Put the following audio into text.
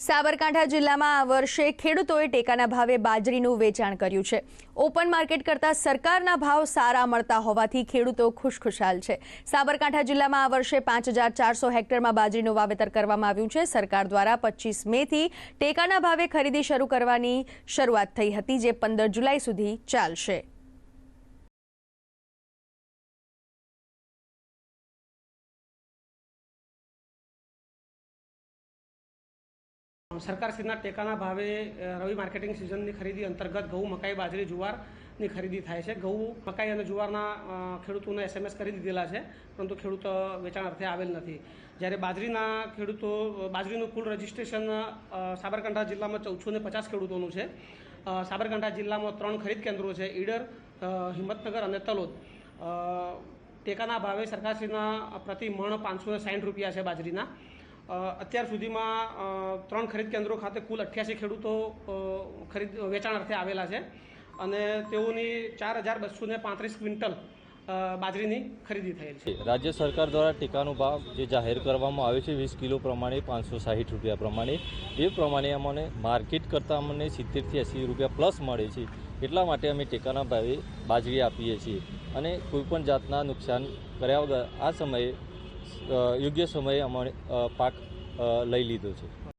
સાબરકાંઠા જિલ્લામાં આ વર્ષે ખેડૂતોએ ટેકાના ભાવે બાજરીનું વેચાણ કર્યું છે. ઓપન માર્કેટ કરતાં સરકારના ભાવ સારા મળતા હોવાથી ખેડૂતો ખુશખુશાલ છે. સાબરકાંઠા જિલ્લામાં આ વર્ષે પાંચ હજાર ચારસો હેક્ટરમાં બાજરીનું વાવેતર કરવામાં આવ્યું છે. સરકાર દ્વારા પચીસ મેથી ટેકાના ભાવે ખરીદી શરૂ કરવાની શરૂઆત થઈ હતી, જે પંદર જુલાઈ સુધી ચાલશે. સરકારશ્રીના ટેકાના ભાવે રવિ માર્કેટિંગ સિઝનની ખરીદી અંતર્ગત ઘઉં, મકાઈ, બાજરી, જુવારની ખરીદી થાય છે. ઘઉં, મકાઈ અને જુવારના ખેડૂતોને એસએમએસ કરી દીધેલા છે, પરંતુ ખેડૂત વેચાણ અર્થે આવેલ નથી. જ્યારે બાજરીના ખેડૂતો બાજરીનું કુલ રજિસ્ટ્રેશન સાબરકાંઠા જિલ્લામાં ચૌદસો ને પચાસ ખેડૂતોનું છે. સાબરકાંઠા જિલ્લામાં ત્રણ ખરીદ કેન્દ્રો છે, ઈડર હિંમતનગર અને તલોદ. ટેકાના ભાવે સરકારશ્રીના પ્રતિ મણ પાંચસો ને સાઠ રૂપિયા છે બાજરીના. અત્યાર સુધીમાં ત્રણ ખરીદ કેન્દ્રો ખાતે કુલ અઠ્યાસી ખેડૂતો ખરીદ, વેચાણ અર્થે આવેલા છે. અને તેઓની ચાર હજાર બસો પાંત્રીસ ક્વિન્ટલ બાજરીની ખરીદી થયેલ છે. રાજ્ય સરકાર દ્વારા ટેકાનો ભાવ જે જાહેર કરવામાં આવે છે, વીસ કિલો પ્રમાણે, પાંચસો સાહીઠ રૂપિયા પ્રમાણે, એ પ્રમાણે અમને માર્કેટ કરતાં અમને સિત્તેરથી એંસી રૂપિયા પ્લસ મળે છે. એટલા માટે અમે ટેકાના ભાવે બાજરી આપીએ છીએ. અને કોઈપણ જાતના નુકસાન કર્યા વગર આ સમયે યોગ્ય સમયે અમારે પાક લઈ લીધો છે.